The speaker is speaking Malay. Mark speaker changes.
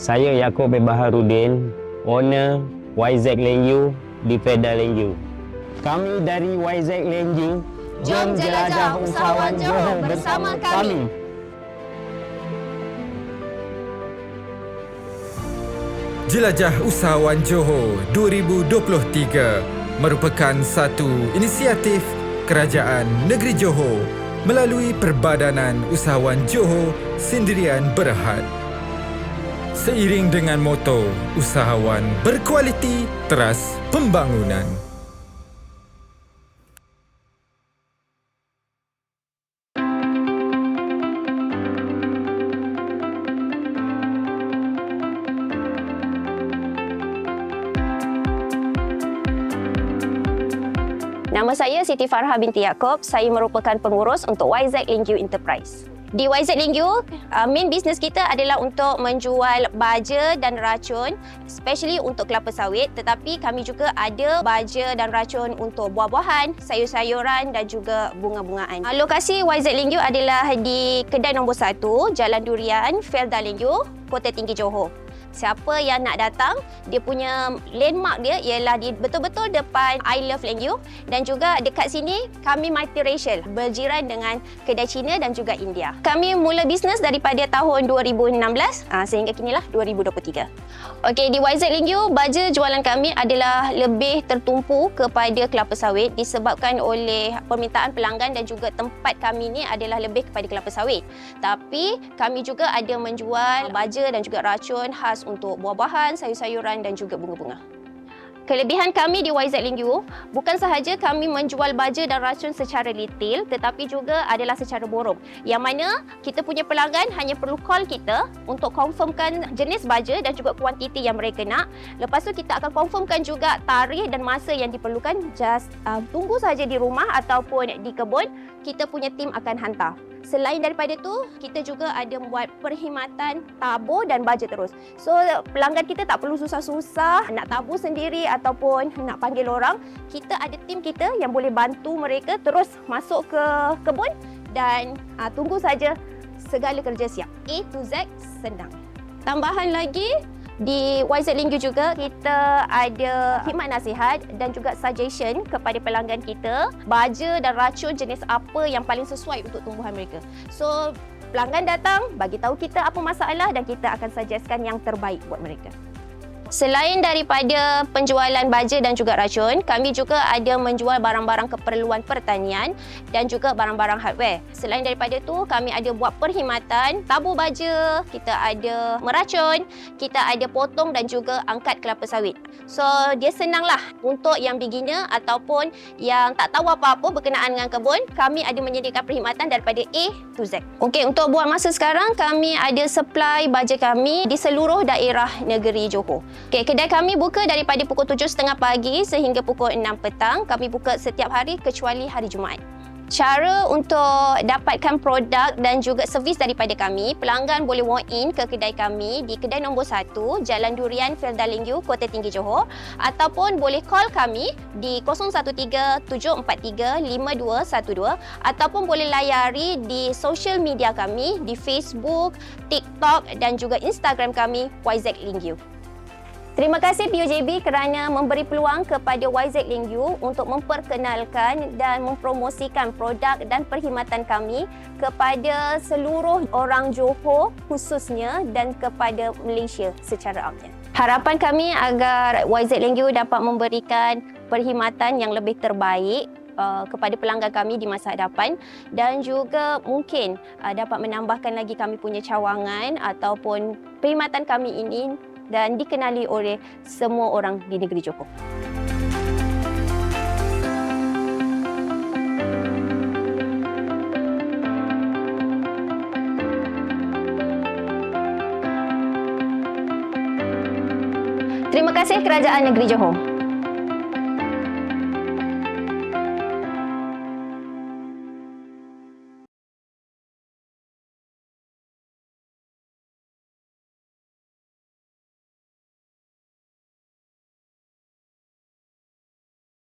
Speaker 1: Saya Yaakob bin Baharudin, owner YZ Lenyu di Fedah Lenyu. Kami dari YZ Lenyu,
Speaker 2: Jom jelajah usahawan Johor bersama kami.
Speaker 3: Jelajah Usahawan Johor 2023 merupakan satu inisiatif Kerajaan Negeri Johor melalui Perbadanan Usahawan Johor Sendirian Berhad. Seiring dengan moto Usahawan Berkualiti Teras Pembangunan.
Speaker 2: Nama saya Siti Farha binti Yaakob. Saya merupakan pengurus untuk YZ Lingyu Enterprise. Di YZ Lingyu, uh, main business kita adalah untuk menjual baja dan racun especially untuk kelapa sawit tetapi kami juga ada baja dan racun untuk buah-buahan, sayur-sayuran dan juga bunga-bungaan. Uh, Lokasi YZ Lingyu adalah di kedai nombor 1, Jalan Durian, Felda Lingyu, Kota Tinggi Johor. Siapa yang nak datang, dia punya landmark dia ialah di betul-betul depan I Love Lengyu dan juga dekat sini kami multiracial, berjiran dengan kedai Cina dan juga India. Kami mula bisnes daripada tahun 2016 uh, sehingga kinilah 2023. Okey, di YZ Lengyu, baja jualan kami adalah lebih tertumpu kepada kelapa sawit disebabkan oleh permintaan pelanggan dan juga tempat kami ni adalah lebih kepada kelapa sawit. Tapi kami juga ada menjual baja dan juga racun khas untuk buah-buahan, sayur-sayuran dan juga bunga-bunga. Kelebihan kami di YZ Lingyu bukan sahaja kami menjual baja dan racun secara retail tetapi juga adalah secara borong. Yang mana kita punya pelanggan hanya perlu call kita untuk confirmkan jenis baja dan juga kuantiti yang mereka nak. Lepas tu kita akan confirmkan juga tarikh dan masa yang diperlukan. Just uh, tunggu saja di rumah ataupun di kebun, kita punya tim akan hantar. Selain daripada tu, kita juga ada buat perkhidmatan tabur dan baja terus. So pelanggan kita tak perlu susah-susah nak tabur sendiri ataupun nak panggil orang. Kita ada tim kita yang boleh bantu mereka terus masuk ke kebun dan uh, tunggu saja segala kerja siap. A to Z senang. Tambahan lagi, di YZ Linggu juga kita ada khidmat nasihat dan juga suggestion kepada pelanggan kita baja dan racun jenis apa yang paling sesuai untuk tumbuhan mereka. So pelanggan datang bagi tahu kita apa masalah dan kita akan suggestkan yang terbaik buat mereka. Selain daripada penjualan baja dan juga racun, kami juga ada menjual barang-barang keperluan pertanian dan juga barang-barang hardware. Selain daripada tu, kami ada buat perkhidmatan tabur baja, kita ada meracun, kita ada potong dan juga angkat kelapa sawit. So, dia senanglah untuk yang beginner ataupun yang tak tahu apa-apa berkenaan dengan kebun, kami ada menyediakan perkhidmatan daripada A to Z. Okey, untuk buat masa sekarang, kami ada supply baja kami di seluruh daerah negeri Johor. Okey, kedai kami buka daripada pukul 7.30 pagi sehingga pukul 6 petang. Kami buka setiap hari kecuali hari Jumaat. Cara untuk dapatkan produk dan juga servis daripada kami, pelanggan boleh walk in ke kedai kami di kedai nombor 1, Jalan Durian, Felda Lingyu, Kota Tinggi Johor ataupun boleh call kami di 013-743-5212 ataupun boleh layari di social media kami di Facebook, TikTok dan juga Instagram kami YZ Lingyu. Terima kasih PUJB kerana memberi peluang kepada YZ Lingyu untuk memperkenalkan dan mempromosikan produk dan perkhidmatan kami kepada seluruh orang Johor khususnya dan kepada Malaysia secara amnya. Harapan kami agar YZ Lingyu dapat memberikan perkhidmatan yang lebih terbaik uh, kepada pelanggan kami di masa hadapan dan juga mungkin uh, dapat menambahkan lagi kami punya cawangan ataupun perkhidmatan kami ini dan dikenali oleh semua orang di negeri Johor. Terima kasih Kerajaan Negeri Johor.